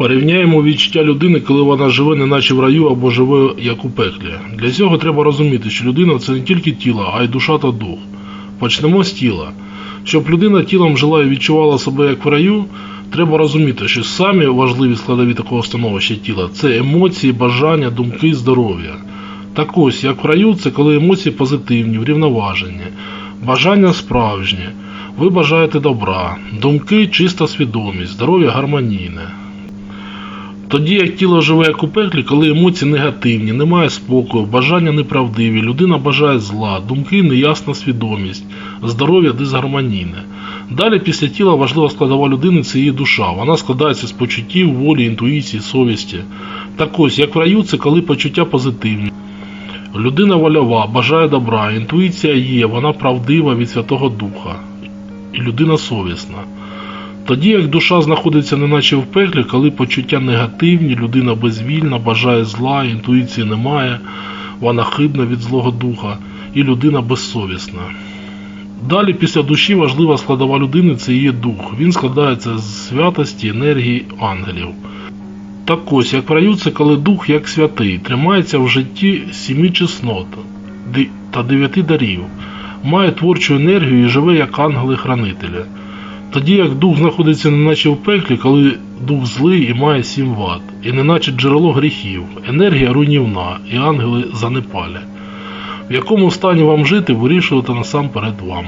Порівняємо відчуття людини, коли вона живе неначе в раю або живе як у пеклі. Для цього треба розуміти, що людина це не тільки тіло, а й душа та дух. Почнемо з тіла. Щоб людина тілом жила і відчувала себе як в раю, треба розуміти, що самі важливі складові такого становища тіла це емоції, бажання, думки, здоров'я. Так ось, як в раю, це коли емоції позитивні, врівноважені, бажання справжні, ви бажаєте добра, думки чиста свідомість, здоров'я гармонійне. Тоді як тіло живе як у пеклі, коли емоції негативні, немає спокою, бажання неправдиві, людина бажає зла, думки неясна свідомість, здоров'я дисгармонійне. Далі після тіла важлива складова людини це її душа. Вона складається з почуттів, волі, інтуїції, совісті. Так ось, як в раю, це коли почуття позитивні. Людина вольова, бажає добра, інтуїція є, вона правдива від Святого Духа. І людина совісна. Тоді як душа знаходиться неначе в пеклі, коли почуття негативні, людина безвільна, бажає зла, інтуїції немає, вона хибна від Злого Духа, і людина безсовісна. Далі після душі важлива складова людини це її дух. Він складається з святості, енергії ангелів. Так ось, як в раю, це коли дух, як святий, тримається в житті сіми чеснот та дев'яти дарів, має творчу енергію і живе як ангели-хранителі. Тоді як дух знаходиться неначе в пеклі, коли дух злий і має сім ват, і неначе джерело гріхів, енергія руйнівна, і ангели занепалі. В якому стані вам жити, вирішувати насамперед вам.